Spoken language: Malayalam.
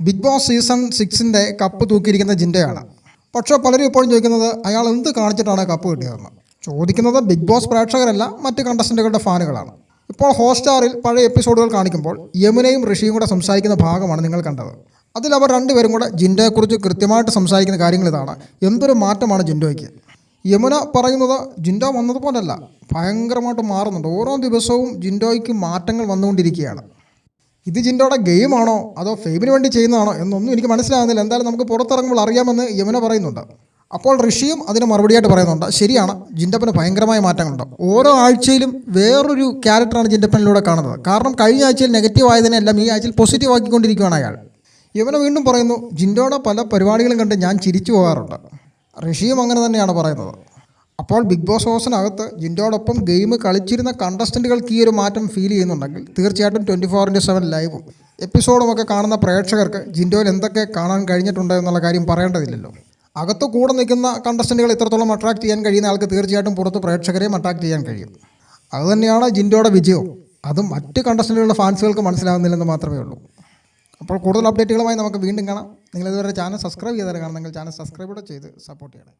ബിഗ് ബോസ് സീസൺ സിക്സിന്റെ കപ്പ് തൂക്കിയിരിക്കുന്ന ജിൻഡയാണ്. പക്ഷേ പലരും ഇപ്പോഴും ചോദിക്കുന്നത് അയാൾ എന്ത് കാണിച്ചിട്ടാണ് കപ്പ് കിട്ടിയതെന്ന്? ചോദിക്കുന്നത് ബിഗ് ബോസ് പ്രേക്ഷകരല്ല മറ്റ് കണ്ടസ്റ്റന്റുകളുടെ ഫാനുകളാണ്. ഇപ്പോൾ ഹോട്ട്സ്റ്റാറിൽ പഴയ എപ്പിസോഡുകൾ കാണിക്കുമ്പോൾ യമുനയും ഋഷിയും കൂടെ സംസാരിക്കുന്ന ഭാഗമാണ് നിങ്ങൾ കണ്ടത്. അതിൽ അവർ രണ്ടുപേരും കൂടെ ജിൻഡയെക്കുറിച്ച് കൃത്യമായിട്ട് സംസാരിക്കുന്ന കാര്യങ്ങൾ ഇതാണ്. എന്തൊരു മാറ്റമാണ് ജിൻഡോയ്ക്ക്? യമുന പറയുന്നത് ജിൻഡോ വന്നതുപോലല്ല. ഭയങ്കരമായിട്ട് മാറുന്നുണ്ട്. ഓരോ ദിവസവും ജിൻഡോയ്ക്ക് മാറ്റങ്ങൾ വന്നുകൊണ്ടിരിക്കുകയാണ്. ഇത് ജിൻഡോയുടെ ഗെയിമാണോ? അതോ ഫെയിമിന് വേണ്ടി ചെയ്യുന്നതാണോ? എന്നൊന്നും എനിക്ക് മനസ്സിലാകുന്നില്ല. എന്തായാലും നമുക്ക് പുറത്തിറങ്ങുമ്പോൾ അറിയാമെന്ന് യമുന പറയുന്നുണ്ട്. അപ്പോൾ ഋഷിയും അതിന് മറുപടിയായിട്ട് പറയുന്നുണ്ട്. ശരിയാണ് ജിൻഡപ്പന് ഭയങ്കരമായ മാറ്റങ്ങളുണ്ട്. ഓരോ ആഴ്ചയിലും വേറൊരു ക്യാരക്ടറാണ് ജിൻഡപ്പനിലൂടെ കാണുന്നത്. കാരണം കഴിഞ്ഞ ആഴ്ചയിൽ നെഗറ്റീവ് ആയതിനെല്ലാം ഈ ആഴ്ചയിൽ പോസിറ്റീവ് ആക്കിക്കൊണ്ടിരിക്കുകയാണ് അയാൾ. യമുന വീണ്ടും പറയുന്നു ജിൻഡോയുടെ പല പരിപാടികളും കണ്ട് ഞാൻ ചിരിച്ചു പോകാറുണ്ട്. ഋഷിയും അങ്ങനെ തന്നെയാണ് പറയുന്നത്. അപ്പോൾ ബിഗ് ബോസ് ഹൗസിനകത്ത് ജിൻഡോടൊപ്പം ഗെയിം കളിച്ചിരുന്ന കണ്ടസ്റ്റന്റുകൾക്ക് ഈ ഒരു മാറ്റം ഫീൽ ചെയ്യുന്നുണ്ടെങ്കിൽ തീർച്ചയായിട്ടും ട്വന്റി ഫോർ ഇന്റു സെവൻ ലൈവും എപ്പിസോഡും ഒക്കെ കാണുന്ന പ്രേക്ഷകർക്ക് ജിൻഡോയിൽ എന്തൊക്കെ കാണാൻ കഴിഞ്ഞിട്ടുണ്ട് എന്നുള്ള കാര്യം പറയേണ്ടതില്ലല്ലോ. അകത്ത് കൂടെ നിൽക്കുന്ന കണ്ടസ്റ്റന്റുകൾ ഇത്രത്തോളം അട്രാക്ട് ചെയ്യാൻ കഴിയുന്ന ആൾക്ക് തീർച്ചയായിട്ടും പുറത്ത് പ്രേക്ഷകരെയും അട്രാക്ട് ചെയ്യാൻ കഴിയും. അതുതന്നെയാണ് ജിൻഡോയുടെ വിജയവും. അത് മറ്റ് കണ്ടസ്റ്റന്റുകളുടെ ഫാൻസുകൾക്ക് മനസ്സിലാകുന്നില്ലെന്ന് മാത്രമേ ഉള്ളൂ. അപ്പോൾ കൂടുതൽ അപ്ഡേറ്റുകളുമായി നമുക്ക് വീണ്ടും കാണാം. നിങ്ങൾ ഇതുവരെ ചാനൽ സബ്സ്ക്രൈബ് ചെയ്താൽ നിങ്ങൾ ചാനൽ സബ്സ്ക്രൈബ് കൂടെ ചെയ്ത് സപ്പോർട്ട് ചെയ്യണം.